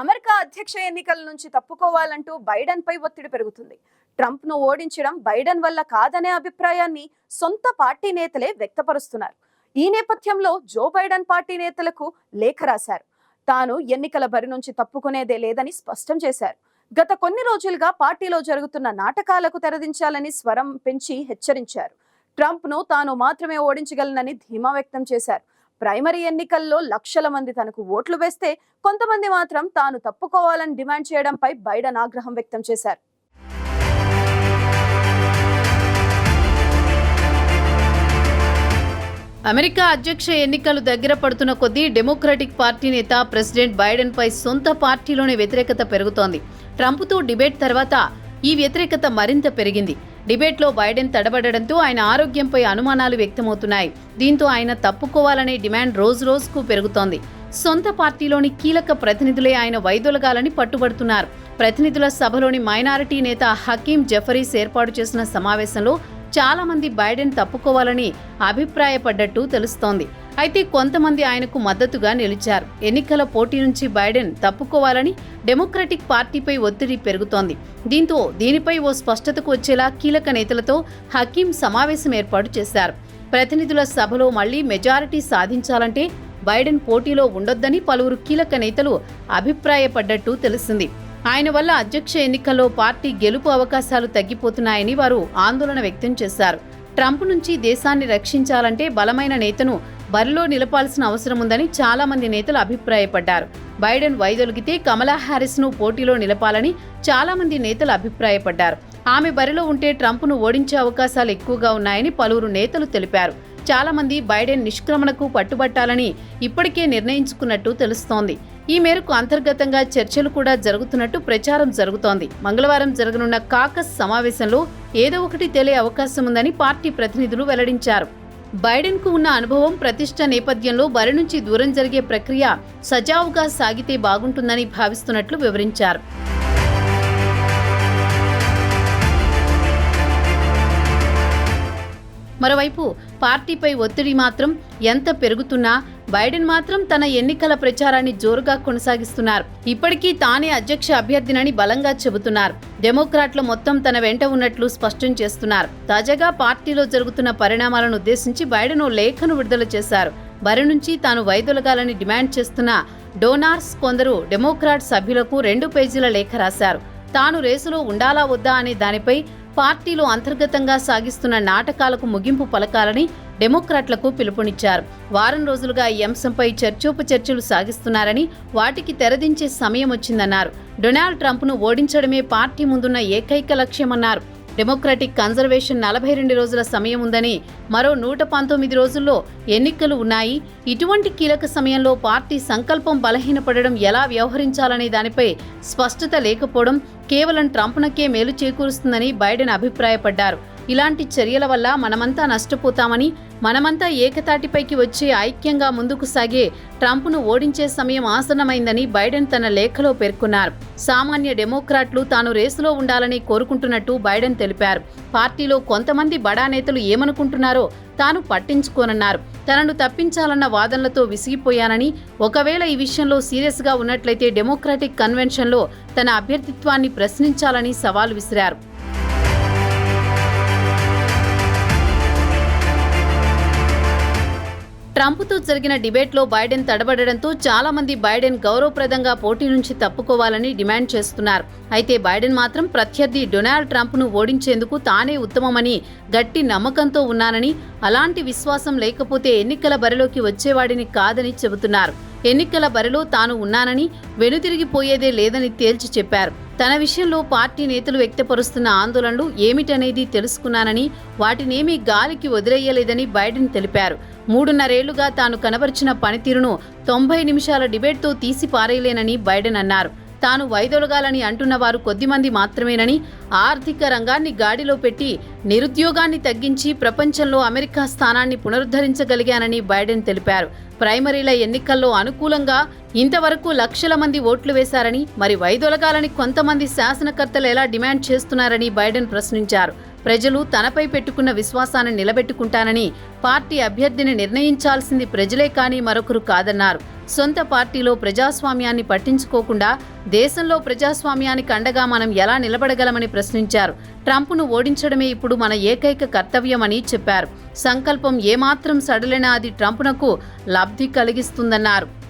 America అధ్యక్ష ఎన్నికల నుంచి తప్పుకోవాలంటూ బైడెన్ పై ఒత్తిడి పెరుగుతుంది. ట్రంప్ను ఓడించడం బైడెన్ వల్ల కాదనే అభిప్రాయాన్ని సొంత పార్టీ నేతలే వ్యక్తపరుస్తున్నారు. ఈ నేపథ్యంలో జో బైడెన్ పార్టీ నేతలకు లేఖ రాశారు. తాను ఎన్నికల బరి నుంచి తప్పుకునేదే లేదని స్పష్టం చేశారు. గత కొన్ని రోజులుగా పార్టీలో జరుగుతున్న నాటకాలకు తెరదించాలని స్వరం పెంచి హెచ్చరించారు. ట్రంప్ను తాను మాత్రమే ఓడించగలనని ధీమా వ్యక్తం చేశారు. ప్రైమరీ ఎన్నికల్లో లక్షల మంది తనకు ఓట్లు వేస్తే కొంతమంది మాత్రం తాను తప్పుకోవాలని డిమాండ్ చేయడంపై బైడెన్ ఆగ్రహం వ్యక్తం చేశారు. అమెరికా అధ్యక్ష ఎన్నికలు దగ్గర పడుతున్న కొద్దీ డెమోక్రటిక్ పార్టీ నేత ప్రెసిడెంట్ బైడెన్ పై సొంత పార్టీలోనే వ్యతిరేకత పెరుగుతోంది. ట్రంప్తో డిబేట్ తర్వాత ఈ వ్యతిరేకత మరింత పెరిగింది. డిబేట్లో బైడెన్ తడబడడంతో ఆయన ఆరోగ్యంపై అనుమానాలు వ్యక్తమవుతున్నాయి. దీంతో ఆయన తప్పుకోవాలనే డిమాండ్ రోజు రోజుకు పెరుగుతోంది. సొంత పార్టీలోని కీలక ప్రతినిధులే ఆయన వైదొలగాలని పట్టుబడుతున్నారు. ప్రతినిధుల సభలోని మైనారిటీ నేత హకీం జఫరీస్ ఏర్పాటు చేసిన సమావేశంలో చాలామంది బైడెన్ తప్పుకోవాలని అభిప్రాయపడ్డట్టు తెలుస్తోంది. అయితే కొంతమంది ఆయనకు మద్దతుగా నిలిచారు. ఎన్నికల పోటీ నుంచి బైడెన్ తప్పుకోవాలని డెమోక్రటిక్ పార్టీపై ఒత్తిడి పెరుగుతోంది. దీంతో దీనిపై ఓ స్పష్టతకు వచ్చేలా కీలక నేతలతో హకీం సమావేశం ఏర్పాటు చేశారు. ప్రతినిధుల సభలో మళ్ళీ మెజారిటీ సాధించాలంటే బైడెన్ పోటీలో ఉండొద్దని పలువురు కీలక నేతలు అభిప్రాయపడ్డట్టు తెలిసింది. ఆయన వల్ల అధ్యక్ష ఎన్నికల్లో పార్టీ గెలుపు అవకాశాలు తగ్గిపోతున్నాయని వారు ఆందోళన వ్యక్తం చేశారు. ట్రంప్ నుంచి దేశాన్ని రక్షించాలంటే బలమైన నేతను బరిలో నిలపాల్సిన అవసరం ఉందని చాలా మంది నేతలు అభిప్రాయపడ్డారు. బైడెన్ వైదొలిగితే కమలా హ్యారిస్ను పోటీలో నిలపాలని చాలా మంది నేతలు అభిప్రాయపడ్డారు. ఆమె బరిలో ఉంటే ట్రంప్ను ఓడించే అవకాశాలు ఎక్కువగా ఉన్నాయని పలువురు నేతలు తెలిపారు. చాలా మంది బైడెన్ నిష్క్రమణకు పట్టుబట్టాలని ఇప్పటికే నిర్ణయించుకున్నట్టు తెలుస్తోంది. ఈ మేరకు అంతర్గతంగా చర్చలు కూడా జరుగుతున్నట్టు ప్రచారం జరుగుతోంది. మంగళవారం జరగనున్న కాకస్ సమావేశంలో ఏదో ఒకటి తెలియ అవకాశం ఉందని పార్టీ ప్రతినిధులు వెల్లడించారు. బైడెన్కు ఉన్న అనుభవం ప్రతిష్ట నేపథ్యంలో బరి నుంచి దూరం జరిగే ప్రక్రియ సజావుగా సాగితే బాగుంటుందని భావిస్తున్నట్లు వివరించారు. మరోవైపు పార్టీపై ఒత్తిడి మాత్రం ఎంత పెరుగుతున్నా బైడెన్ మాత్రం తన ఎన్నికల ప్రచారాన్ని జోరుగా కొనసాగిస్తున్నారు. ఇప్పటికీ తానే అధ్యక్ష అభ్యర్థినని బలంగా చెబుతున్నారు. డెమోక్రాట్లు మొత్తం తన వెంట ఉన్నట్లు స్పష్టం చేస్తున్నారు. తాజాగా పార్టీలో జరుగుతున్న పరిణామాలను ఉద్దేశించి బైడెన్ ఓ లేఖను విడుదల చేశారు. బరి నుంచి తాను వైదొలగాలని డిమాండ్ చేస్తున్న డోనార్స్ కొందరు డెమోక్రాట్ సభ్యులకు రెండు పేజీల లేఖ రాశారు. తాను రేసులో ఉండాలా వద్దా అనే దానిపై పార్టీలో అంతర్గతంగా సాగిస్తున్న నాటకాలకు ముగింపు పలకాలని డెమోక్రాట్లకు పిలుపునిచ్చారు. వారం రోజులుగా ఈ అంశంపై చర్చోపచర్చలు సాగిస్తున్నారని వాటికి తెరదించే సమయం వచ్చిందన్నారు. డొనాల్డ్ ట్రంప్ను ఓడించడమే పార్టీ ముందున్న ఏకైక లక్ష్యమన్నారు. డెమోక్రటిక్ కన్జర్వేషన్ నలభై రెండు రోజుల సమయం ఉందని మరో నూట పంతొమ్మిది రోజుల్లో ఎన్నికలు ఉన్నాయి. ఇటువంటి కీలక సమయంలో పార్టీ సంకల్పం బలహీనపడడం ఎలా వ్యవహరించాలనే దానిపై స్పష్టత లేకపోవడం కేవలం ట్రంప్నకే మేలు చేకూరుస్తుందని బైడెన్ అభిప్రాయపడ్డారు. ఇలాంటి చర్యల వల్ల మనమంతా నష్టపోతామని మనమంతా ఏకతాటిపైకి వచ్చి ఐక్యంగా ముందుకు సాగే ట్రంప్ను ఓడించే సమయం ఆసన్నమైందని బైడెన్ తన లేఖలో పేర్కొన్నారు. సామాన్య డెమోక్రాట్లు తాను రేసులో ఉండాలని కోరుకుంటున్నట్టు బైడెన్ తెలిపారు. పార్టీలో కొంతమంది బడా నేతలు ఏమనుకుంటున్నారో తాను పట్టించుకోనన్నారు. తనను తప్పించాలన్న వాదనలతో విసిగిపోయానని ఒకవేళ ఈ విషయంలో సీరియస్గా ఉన్నట్లయితే డెమోక్రాటిక్ కన్వెన్షన్లో తన అభ్యర్థిత్వాన్ని ప్రశ్నించాలని సవాల్ విసిరారు. ట్రంప్తో జరిగిన డిబేట్లో బైడెన్ తడబడడంతో చాలా మంది బైడెన్ గౌరవప్రదంగా పోటీ నుంచి తప్పుకోవాలని డిమాండ్ చేస్తున్నారు. అయితే బైడెన్ మాత్రం ప్రత్యర్థి డొనాల్డ్ ట్రంప్ను ఓడించేందుకు తానే ఉత్తమమని గట్టి నమ్మకంతో ఉన్నానని అలాంటి విశ్వాసం లేకపోతే ఎన్నికల బరిలోకి వచ్చేవాడిని కాదని చెబుతున్నారు. ఎన్నికల బరిలో తాను ఉన్నానని వెనుతిరిగిపోయేదే లేదని తేల్చి చెప్పారు. తన విషయంలో పార్టీ నేతలు వ్యక్తపరుస్తున్న ఆందోళనలు ఏమిటనేది తెలుసుకున్నానని వాటినేమీ గాలికి వదిలేయలేదని బైడెన్ తెలిపారు. మూడున్నరేళ్ళుగా తాను కనబరిచిన పనితీరును తొంభై నిమిషాల డిబేట్తో తీసి పారేయలేనని బైడెన్ అన్నారు. తాను వైదొలగాలని అంటున్న వారు కొద్దిమంది మాత్రమేనని ఆర్థిక రంగాన్ని గాడిలో పెట్టి నిరుద్యోగాన్ని తగ్గించి ప్రపంచంలో అమెరికా స్థానాన్ని పునరుద్ధరించగలిగానని బైడెన్ తెలిపారు. ప్రైమరీల ఎన్నికల్లో అనుకూలంగా ఇంతవరకు లక్షల మంది ఓట్లు వేశారని మరి వైదొలగాలని కొంతమంది శాసనకర్తలు ఎలా డిమాండ్ చేస్తున్నారని బైడెన్ ప్రశ్నించారు. ప్రజలు తనపై పెట్టుకున్న విశ్వాసాన్ని నిలబెట్టుకుంటానని పార్టీ అభ్యర్థిని నిర్ణయించాల్సింది ప్రజలే కానీ మరొకరు కాదన్నారు. సొంత పార్టీలో ప్రజాస్వామ్యాన్ని పట్టించుకోకుండా దేశంలో ప్రజాస్వామ్యానికి అండగా మనం ఎలా నిలబడగలమని ప్రశ్నించారు. ట్రంప్ను ఓడించడమే ఇప్పుడు మన ఏకైక కర్తవ్యమని చెప్పారు. సంకల్పం ఏమాత్రం సడలినా అది ట్రంప్నకు లబ్ధి కలిగిస్తుందన్నారు.